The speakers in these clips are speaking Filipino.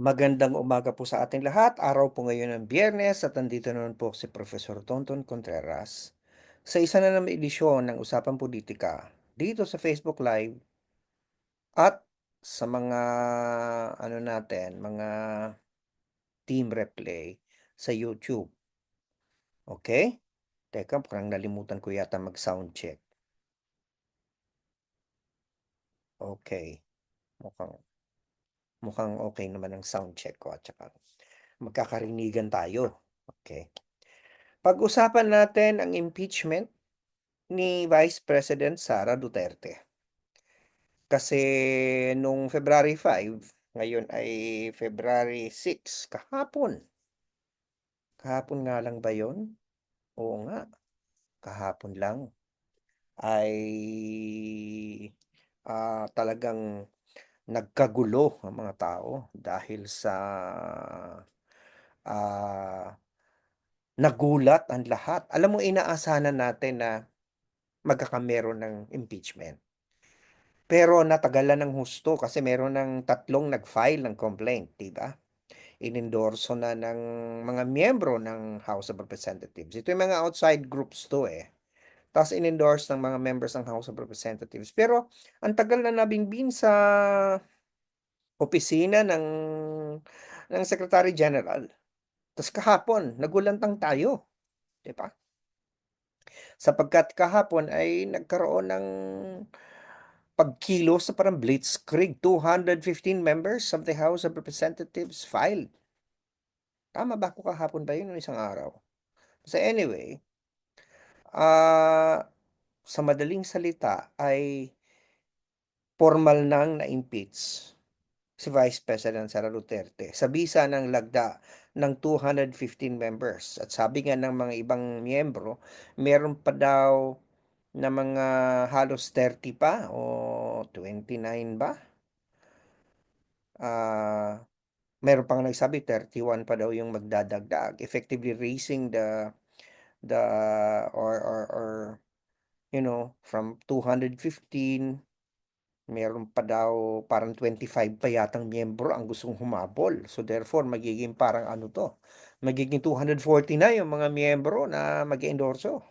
Magandang umaga po sa ating lahat. Araw po ngayon ng Biyernes at nandito naman po si Professor Tonton Contreras sa isa na namang edisyon ng Usapang Politika dito sa Facebook Live at sa mga ano natin, mga team replay sa YouTube. Okay? Teka, parang nalimutan ko yata mag-sound check. Okay. Mukhang mukhang okay naman ang sound check ko at saka magkakarinigan tayo. Okay. Pag-usapan natin ang impeachment ni Vice President Sara Duterte. Kasi nung February 5, ngayon ay February 6, kahapon. Kahapon nga lang ba yon? Oo nga, kahapon lang ay ah, talagang nagkagulo ang mga tao dahil sa ah, nagulat ang lahat. Alam mo, inaasahan natin na magkakameron ng impeachment. Pero natagalan ng husto kasi meron ng tatlong nag-file ng complaint, di ba? Inendorso na ng mga miyembro ng House of Representatives. Ito yung mga outside groups to eh. Tapos inendorse ng mga members ng House of Representatives. Pero ang tagal na nabinbin sa opisina ng ng Secretary General. Tapos kahapon, nagulantang tayo. Di ba? Sapagkat kahapon ay nagkaroon ng pagkilos sa parang blitzkrieg. 215 members of the House of Representatives filed. Tama ba ako kahapon ba yun isang araw? So anyway, ah sa madaling salita ay formal nang na-impeach si Vice President Sara Duterte sa bisa ng lagda ng 215 members. At sabi nga ng mga ibang miyembro, meron pa daw na mga halos 30 pa o 29 ba? Ah, meron pang nagsabi 31 pa daw yung magdadagdag, effectively raising the the or or or you know, from 215 meron pa daw parang 25 pa yatang miyembro ang gustong humabol. So therefore, magiging parang ano to, magiging 240 na yung mga miyembro na mag-endorso.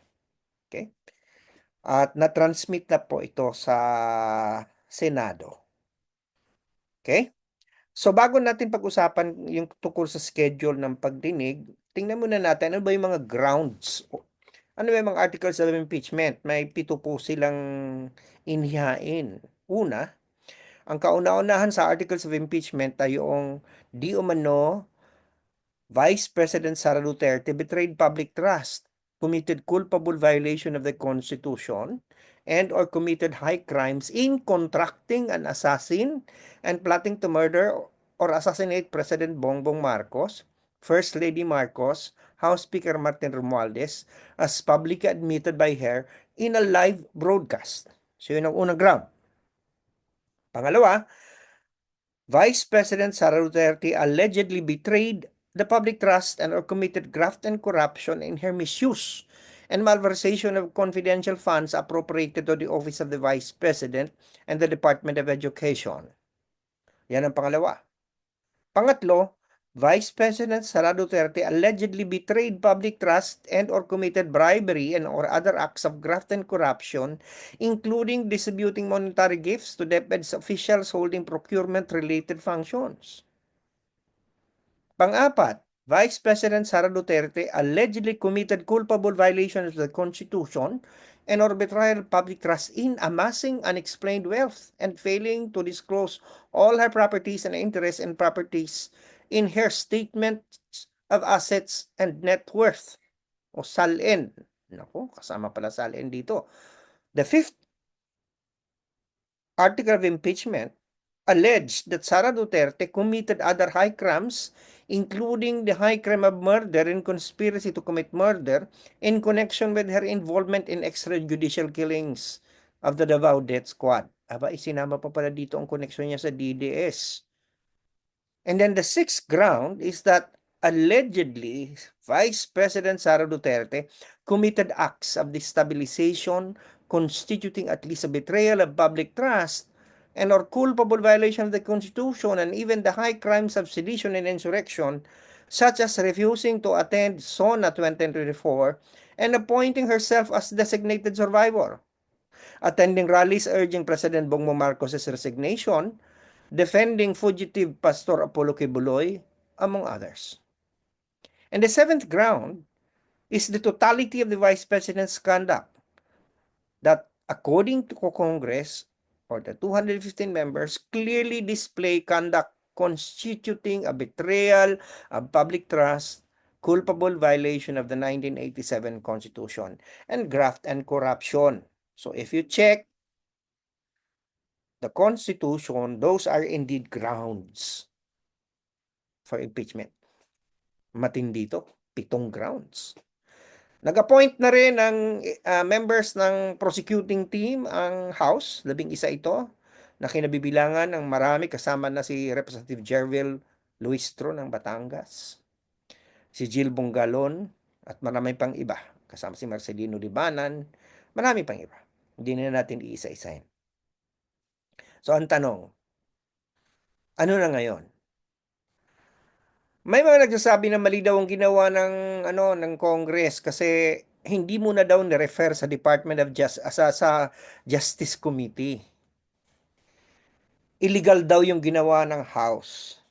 Okay? At na-transmit na po ito sa Senado. Okay? So bago natin pag-usapan yung tungkol sa schedule ng pagdinig, tingnan muna natin ano ba yung mga grounds. Ano ba yung mga articles of impeachment? May pito po silang inihain. Una, ang kauna-unahan sa articles of impeachment ay yung di umano Vice President Sara Duterte betrayed public trust, committed culpable violation of the Constitution, and or committed high crimes in contracting an assassin and plotting to murder or assassinate President Bongbong Marcos, First Lady Marcos, House Speaker Martin Romualdez, as publicly admitted by her in a live broadcast. So yun ang unang ground. Pangalawa, Vice President Sara Duterte allegedly betrayed the public trust and or committed graft and corruption in her misuse and malversation of confidential funds appropriated to the Office of the Vice President and the Department of Education. Yan ang pangalawa. Pangatlo, Vice President Sara Duterte allegedly betrayed public trust and or committed bribery and or other acts of graft and corruption, including distributing monetary gifts to DepEd's officials holding procurement-related functions. Pang-apat, Vice President Sara Duterte allegedly committed culpable violations of the Constitution and or betrayal public trust in amassing unexplained wealth and failing to disclose all her properties and interests and properties in her statement of assets and net worth o SALN. Naku, kasama pala SALN dito. The fifth article of impeachment alleged that Sara Duterte committed other high crimes including the high crime of murder and conspiracy to commit murder in connection with her involvement in extrajudicial killings of the Davao Death Squad. Aba, isinama pa pala dito ang koneksyon niya sa DDS. And then the sixth ground is that allegedly Vice President Sara Duterte committed acts of destabilization constituting at least a betrayal of public trust and or culpable violation of the Constitution and even the high crimes of sedition and insurrection, such as refusing to attend SONA 2024 and appointing herself as designated survivor, attending rallies urging President Bongbong Marcos' resignation, defending fugitive Pastor Apollo Kibuloy, among others. And the seventh ground is the totality of the Vice President's conduct that according to Congress or the 215 members clearly display conduct constituting a betrayal of public trust, culpable violation of the 1987 Constitution, and graft and corruption. So if you check the Constitution, those are indeed grounds for impeachment. Matindi to, pitong grounds. Nag-appoint na rin ng uh, members ng prosecuting team ang House, labing isa ito, na kinabibilangan ng marami kasama na si Representative Jervil Luistro ng Batangas, si Jill Bongalon, at marami pang iba, kasama si Marcelino Libanan, marami pang iba. Hindi na natin iisa-isahin. So ang tanong, ano na ngayon? May mga nagsasabi na mali daw ang ginawa ng ano ng Congress kasi hindi mo na daw ni-refer sa Department of Justice sa, sa Justice Committee. Illegal daw yung ginawa ng House.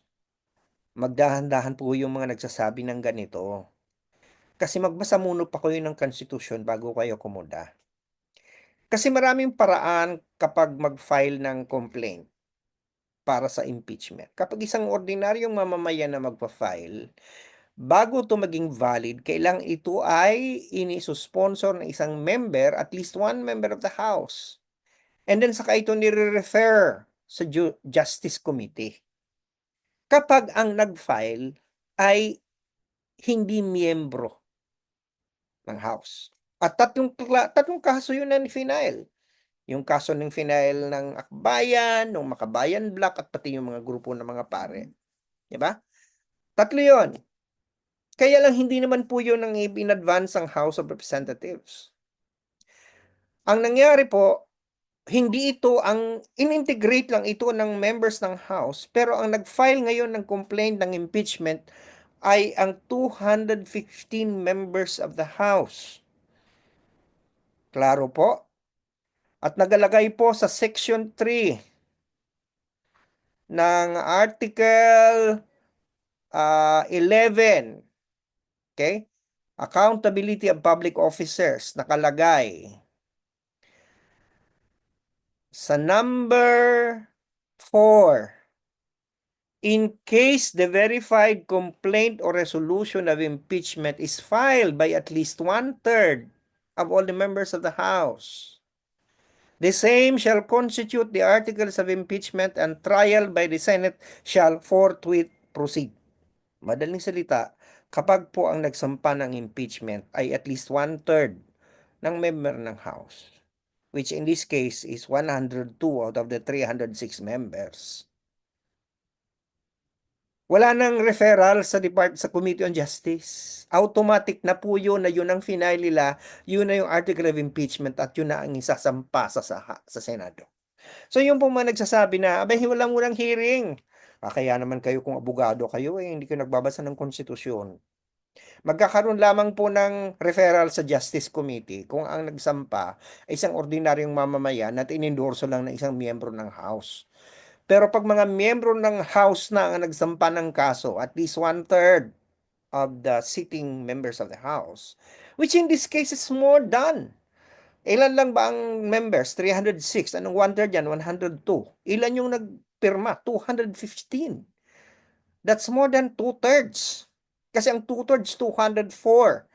Magdahan-dahan po yung mga nagsasabi ng ganito. Kasi magbasa muna pa kayo ng Constitution bago kayo kumuda. Kasi maraming paraan kapag mag-file ng complaint para sa impeachment. Kapag isang ordinaryong mamamayan na magpa-file, bago to maging valid, kailang ito ay iniso-sponsor ng isang member, at least one member of the House. And then saka ito nire-refer sa Justice Committee. Kapag ang nag-file ay hindi miyembro ng House. At tatlong, tatlong kaso yun na ni-file. Yung kaso ng final ng Akbayan, ng Makabayan Black, at pati yung mga grupo ng mga pare. Diba? Tatlo yon. Kaya lang hindi naman po yun ang in-advance ng House of Representatives. Ang nangyari po, hindi ito ang in-integrate lang ito ng members ng House pero ang nag-file ngayon ng complaint ng impeachment ay ang 215 members of the House. Klaro po? At nagalagay po sa section 3 ng article uh, ah, 11. Okay? Accountability of public officers nakalagay sa number 4 in case the verified complaint or resolution of impeachment is filed by at least one-third of all the members of the House The same shall constitute the articles of impeachment and trial by the Senate shall forthwith proceed. Madaling salita, kapag po ang nagsampa ng impeachment ay at least one-third ng member ng House, which in this case is 102 out of the 306 members. Wala nang referral sa Depart sa Committee on Justice automatic na po yun na yun ang final nila, yun na yung article of impeachment at yun na ang isasampa sa, sa, sa Senado. So yung po mga nagsasabi na, abay wala mo lang hearing. Ah, kaya naman kayo kung abogado kayo eh, hindi kayo nagbabasa ng konstitusyon. Magkakaroon lamang po ng referral sa Justice Committee kung ang nagsampa ay isang ordinaryong mamamayan at inendorso lang ng isang miyembro ng House. Pero pag mga miyembro ng House na ang nagsampa ng kaso, at least one-third of the sitting members of the House, which in this case is more than. Ilan lang ba ang members? 306. Anong one-third yan? 102. Ilan yung nagpirma? 215. That's more than two-thirds. Kasi ang two-thirds, 204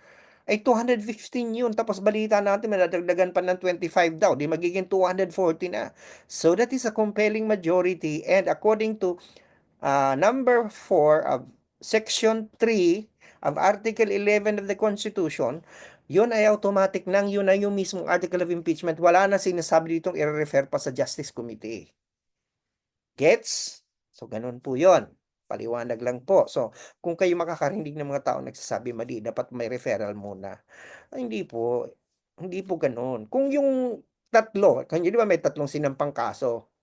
ay 215 yun. Tapos balita natin, madadagdagan pa ng 25 daw. Di magiging 240 na. So that is a compelling majority. And according to uh, number 4 of Section 3 of Article 11 of the Constitution, yun ay automatic nang yun ay yung mismong article of impeachment. Wala na sinasabi dito i-refer pa sa Justice Committee. Gets? So, ganun po yun. Paliwanag lang po. So, kung kayo makakarinig ng mga tao nagsasabi mali, dapat may referral muna. Ay, hindi po. Hindi po ganun. Kung yung tatlo, kanya di ba may tatlong sinampang kaso,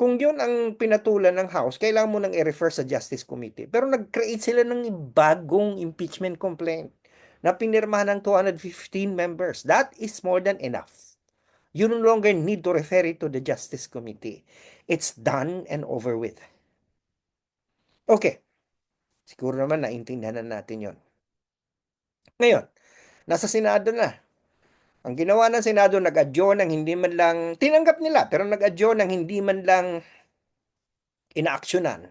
kung yun ang pinatulan ng House, kailangan mo nang i-refer sa Justice Committee. Pero nag-create sila ng bagong impeachment complaint na pinirmahan ng 215 members. That is more than enough. You no longer need to refer it to the Justice Committee. It's done and over with. Okay. Siguro naman naintindihan na natin yon. Ngayon, nasa Senado na. Ang ginawa ng Senado, nag-adyo ng hindi man lang, tinanggap nila, pero nag-adyo ng hindi man lang inaaksyonan.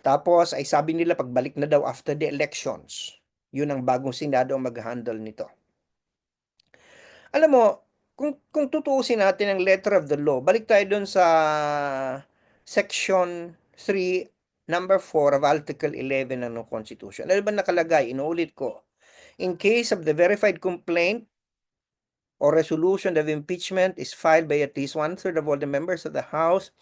Tapos ay sabi nila pagbalik na daw after the elections. Yun ang bagong Senado ang mag-handle nito. Alam mo, kung, kung tutuusin natin ang letter of the law, balik tayo dun sa section 3, number 4 of Article 11 ng Constitution. Ano ba nakalagay? Inuulit ko. In case of the verified complaint or resolution of impeachment is filed by at least one-third of all the members of the House,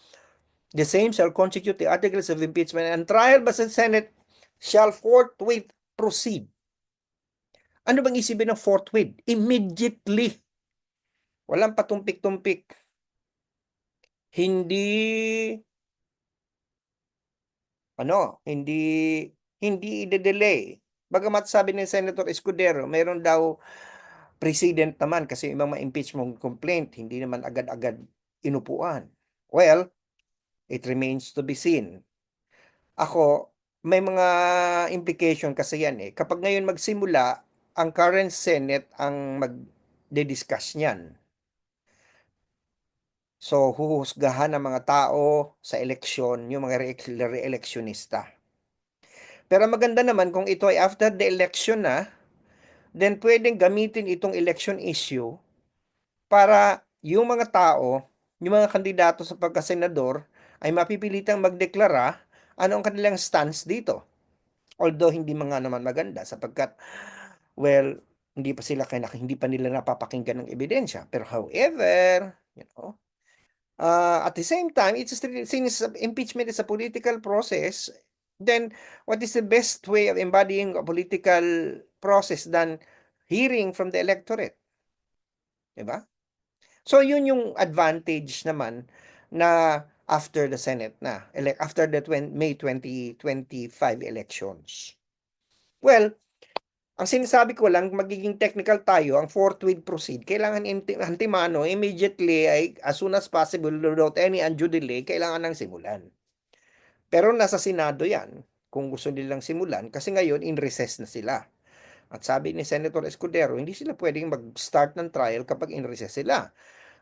the same shall constitute the articles of impeachment and trial by the Senate shall forthwith proceed. Ano bang isipin ng forthwith? Immediately. Walang patumpik-tumpik. Hindi ano, hindi hindi i-delay. Bagamat sabi ni Senator Escudero, mayroon daw president naman kasi yung mga impeachment complaint, hindi naman agad-agad inupuan. Well, it remains to be seen. Ako, may mga implication kasi yan eh. Kapag ngayon magsimula, ang current Senate ang mag-discuss niyan. So, huhusgahan ng mga tao sa eleksyon, yung mga re-electionista. Pero maganda naman kung ito ay after the election na, then pwedeng gamitin itong election issue para yung mga tao, yung mga kandidato sa pagkasenador ay mapipilitang magdeklara ano ang kanilang stance dito. Although hindi mga naman maganda sapagkat well, hindi pa sila kaya hindi pa nila napapakinggan ng ebidensya. Pero however, you know, uh, at the same time, it's still, since impeachment is a political process, then what is the best way of embodying a political process than hearing from the electorate? Diba? So yun yung advantage naman na after the Senate na, after the 20, May 2025 elections. Well, ang sinasabi ko lang, magiging technical tayo, ang forthwith proceed, kailangan antimano, immediately, ay, as soon as possible, without any undue delay, kailangan nang simulan. Pero nasa Senado yan, kung gusto nilang simulan, kasi ngayon, in recess na sila. At sabi ni Senator Escudero, hindi sila pwedeng mag-start ng trial kapag in recess sila.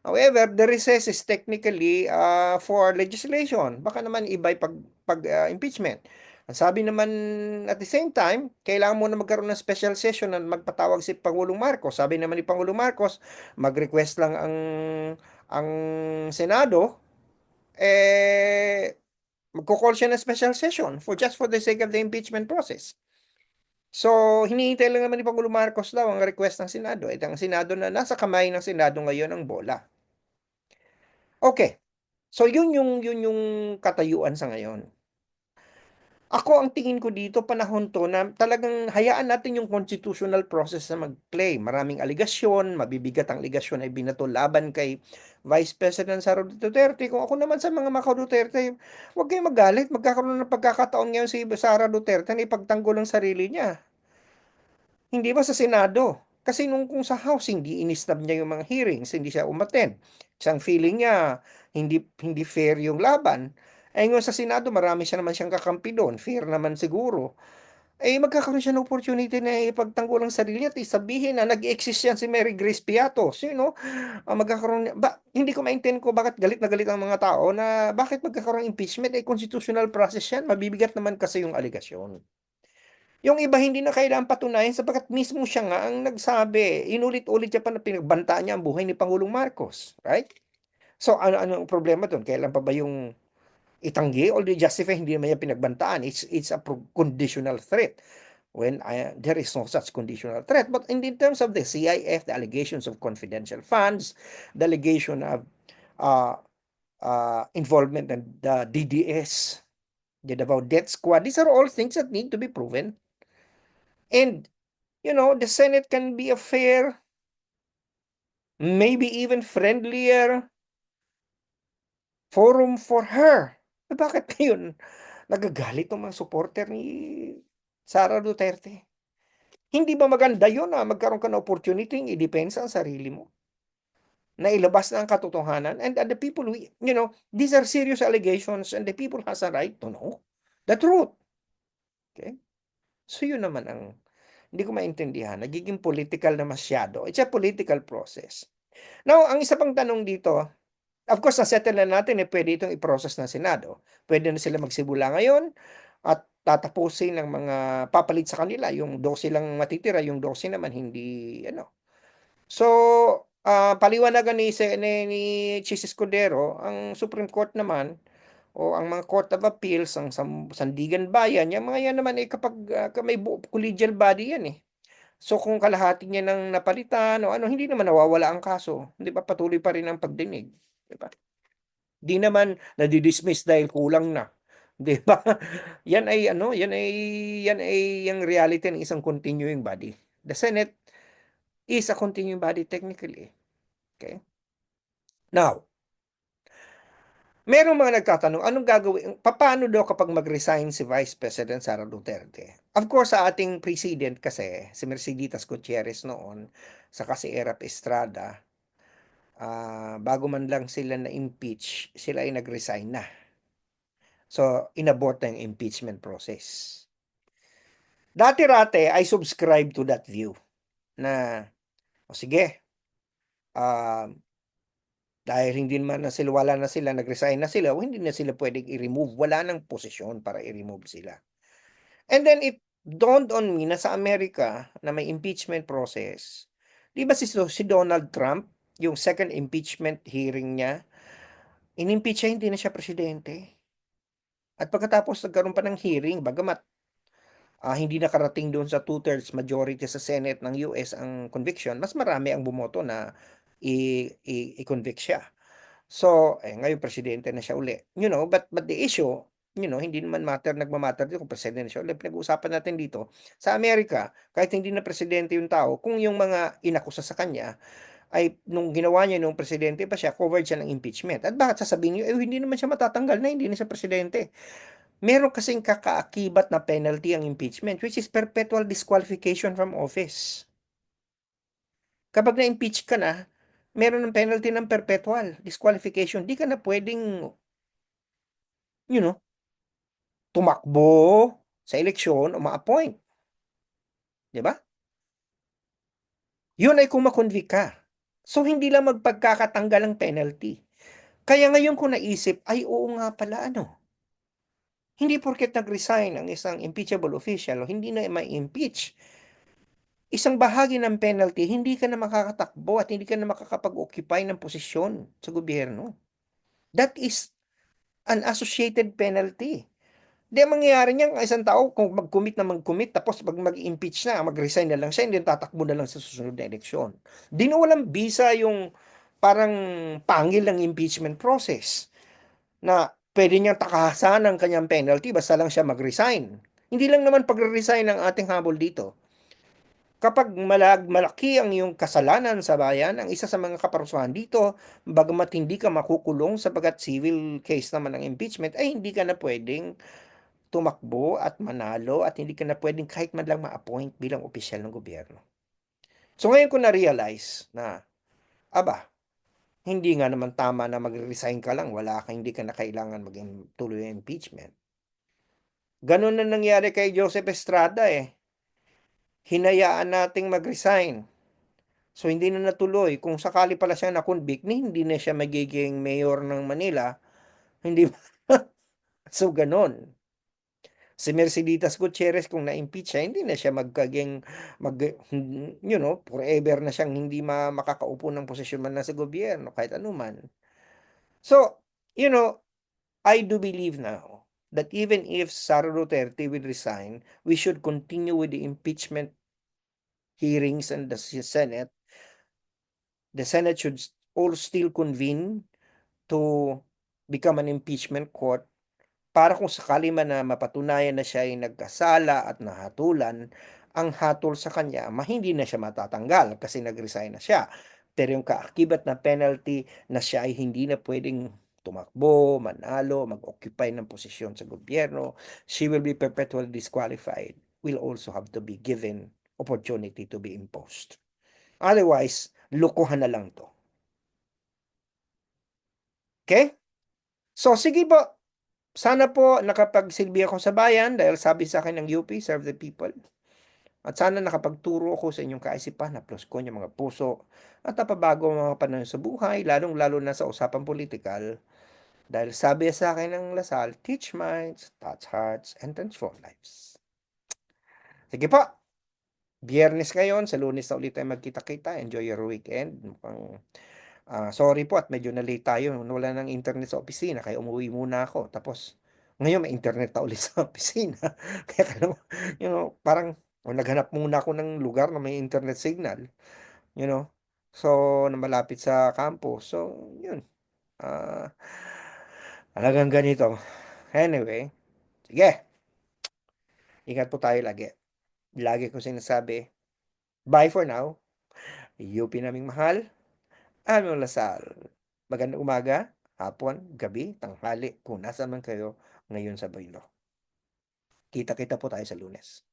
However, the recess is technically uh, for legislation. Baka naman iba pag, pag uh, impeachment. Sabi naman at the same time, kailangan mo na magkaroon ng special session na magpatawag si Pangulong Marcos. Sabi naman ni Pangulong Marcos, mag-request lang ang ang Senado eh magko-call siya ng special session for just for the sake of the impeachment process. So, hinihintay lang naman ni Pangulong Marcos daw ang request ng Senado. Ito ang Senado na nasa kamay ng Senado ngayon ang bola. Okay. So, yun yung, yun yung katayuan sa ngayon. Ako ang tingin ko dito panahon to na talagang hayaan natin yung constitutional process na mag-play. Maraming aligasyon, mabibigat ang aligasyon ay binato laban kay Vice President Sara Duterte. Kung ako naman sa mga Mako Duterte, huwag kayong magalit. Magkakaroon ng pagkakataon ngayon si Sara Duterte na ipagtanggol ang sarili niya. Hindi ba sa Senado? Kasi nung kung sa House, hindi inistab niya yung mga hearings, hindi siya umaten. Isang feeling niya, hindi, hindi fair yung laban. Eh ngayon sa Senado, marami siya naman siyang kakampi doon. Fair naman siguro. Eh magkakaroon siya ng opportunity na ipagtanggol ang sarili niya at sabihin na nag-exist yan si Mary Grace Piatos. You know, uh, magkakaroon, ba, hindi ko maintindihan ko bakit galit na galit ang mga tao na bakit magkakaroon impeachment. Eh constitutional process yan. Mabibigat naman kasi yung aligasyon. Yung iba hindi na kailangan patunayan sapagkat mismo siya nga ang nagsabi. Inulit-ulit niya pa na pinagbantaan niya ang buhay ni Pangulong Marcos. Right? So ano ano problema doon? Kailan pa ba yung itanggi or justify hindi naman yan pinagbantaan. It's, it's a conditional threat when I, there is no such conditional threat. But in, in terms of the CIF, the allegations of confidential funds, the allegation of uh, uh, involvement in the DDS, the Davao Death Squad, these are all things that need to be proven. And, you know, the Senate can be a fair, maybe even friendlier forum for her. Eh, bakit ngayon nagagalit tong mga supporter ni Sara Duterte? Hindi ba maganda yun na magkaroon ka ng opportunity idepensa ang sarili mo? Na ilabas na ang katotohanan and the people we, you know, these are serious allegations and the people has a right to know the truth. Okay? So yun naman ang hindi ko maintindihan. Nagiging political na masyado. It's a political process. Now, ang isa pang tanong dito, of course, na-settle na natin eh, pwede itong i-process ng Senado. Pwede na sila magsimula ngayon at tatapusin ng mga papalit sa kanila. Yung 12 lang matitira, yung 12 naman hindi, ano. So, uh, paliwanagan ni, ni, ni Chis Escudero, ang Supreme Court naman, o ang mga Court of Appeals, ang Sandigan Bayan, yung mga yan naman eh kapag uh, may collegial body yan eh. So kung kalahati niya nang napalitan o ano, hindi naman nawawala ang kaso. Hindi ba patuloy pa rin ang pagdinig. Di ba? Di naman nadidismiss dahil kulang na. Di ba? Yan ay ano, yan ay yan ay yung reality ng isang continuing body. The Senate is a continuing body technically. Okay? Now, Merong mga nagtatanong, anong gagawin, paano daw kapag mag-resign si Vice President Sara Duterte? Of course, sa ating president kasi, si Mercedes Gutierrez noon, sa kasi Erap Estrada, uh, bago man lang sila na-impeach, sila ay nag-resign na. So, inabort na yung impeachment process. Dati-rate, I subscribe to that view na, o sige, uh, dahil hindi naman na sila, wala na sila, nag-resign na sila, o hindi na sila pwedeng i-remove. Wala nang posisyon para i-remove sila. And then it dawned on me na sa Amerika na may impeachment process. Di ba si, si Donald Trump, yung second impeachment hearing niya, in-impeach siya, hindi na siya presidente. At pagkatapos nagkaroon pa ng hearing, bagamat uh, hindi nakarating doon sa two-thirds majority sa Senate ng US ang conviction, mas marami ang bumoto na i-convict siya. So, eh, ngayon presidente na siya uli. You know, but, but the issue, you know, hindi naman matter, nagmamatter dito kung presidente siya uli. Pinag-uusapan natin dito, sa Amerika, kahit hindi na presidente yung tao, kung yung mga inakusa sa kanya, ay nung ginawa niya nung presidente pa siya, covered siya ng impeachment. At bakit sasabihin niyo, eh hindi naman siya matatanggal na, hindi na siya presidente. Meron kasing kakaakibat na penalty ang impeachment, which is perpetual disqualification from office. Kapag na-impeach ka na, meron ng penalty ng perpetual disqualification. Di ka na pwedeng, you know, tumakbo sa eleksyon o ma-appoint. Di ba? Yun ay kung makonvict ka. So, hindi lang magpagkakatanggal ang penalty. Kaya ngayon ko naisip, ay oo nga pala ano. Hindi porket nag-resign ang isang impeachable official o hindi na ma-impeach isang bahagi ng penalty, hindi ka na makakatakbo at hindi ka na makakapag-occupy ng posisyon sa gobyerno. That is an associated penalty. Di mangyayari niyan ang isang tao kung mag-commit na mag-commit tapos pag mag-impeach na, mag-resign na lang siya, hindi tatakbo na lang sa susunod na eleksyon. Di na walang visa yung parang pangil ng impeachment process na pwede niyang takasan ang kanyang penalty basta lang siya mag-resign. Hindi lang naman pag-resign ang ating habol dito Kapag malag, malaki ang iyong kasalanan sa bayan, ang isa sa mga kaparusahan dito, bagamat hindi ka makukulong sapagat civil case naman ng impeachment, ay hindi ka na pwedeng tumakbo at manalo at hindi ka na pwedeng kahit man lang ma-appoint bilang opisyal ng gobyerno. So ngayon ko na-realize na, aba, hindi nga naman tama na mag-resign ka lang, wala ka, hindi ka na kailangan maging tuloy impeachment. Ganon na nangyari kay Joseph Estrada eh hinayaan nating mag-resign. So hindi na natuloy. Kung sakali pala siya na-convict, hindi na siya magiging mayor ng Manila. Hindi So ganon. Si Mercedes Gutierrez kung na-impeach siya, hindi na siya magkaging mag you know, forever na siyang hindi ma makakaupo ng posisyon man na sa gobyerno kahit anuman. So, you know, I do believe now that even if Sara Duterte will resign, we should continue with the impeachment hearings in the Senate, the Senate should all still convene to become an impeachment court para kung sakali man na mapatunayan na siya ay nagkasala at nahatulan, ang hatol sa kanya, hindi na siya matatanggal kasi nag-resign na siya. Pero yung kaakibat na penalty na siya ay hindi na pwedeng tumakbo, manalo, mag-occupy ng posisyon sa gobyerno, she will be perpetually disqualified, will also have to be given opportunity to be imposed. Otherwise, lokohan na lang 'to. Okey? So, sige po. Sana po nakapagsilbi ako sa bayan dahil sabi sa'kin ng UP, "Serve the people." At sana nakapagturo ako sa inyong kaisipan, haplos ko inyong mga puso at napabago ang mga panahon sa buhay, lalong-lalo na sa usapang pulitikal. Dahil sabi sa'kin ng Lasal, "Teach minds, touch hearts, and transform lives." Sige po. Biyernes ngayon, sa Lunes na ulit tayo magkita-kita. Enjoy your weekend. Mukhang, ah, sorry po at medyo na-late tayo, nawalan ng internet sa opisina kaya umuwi muna ako. Tapos ngayon may internet na ulit sa opisina. Kaya akala mo, you know, parang o naghanap muna ako ng lugar na may internet signal, you know. So, na malapit sa campus. So, yun, ah, talagang ganito. Anyway, sige. Ingat po tayo lagi. Lagi kong sinasabi, bye for now. UP naming mahal, Ano Lasal. Magandang umaga, hapon, gabi, tanghali, kung nasaan man kayo ngayon sa mundo. Kita-kita po tayo sa Lunes.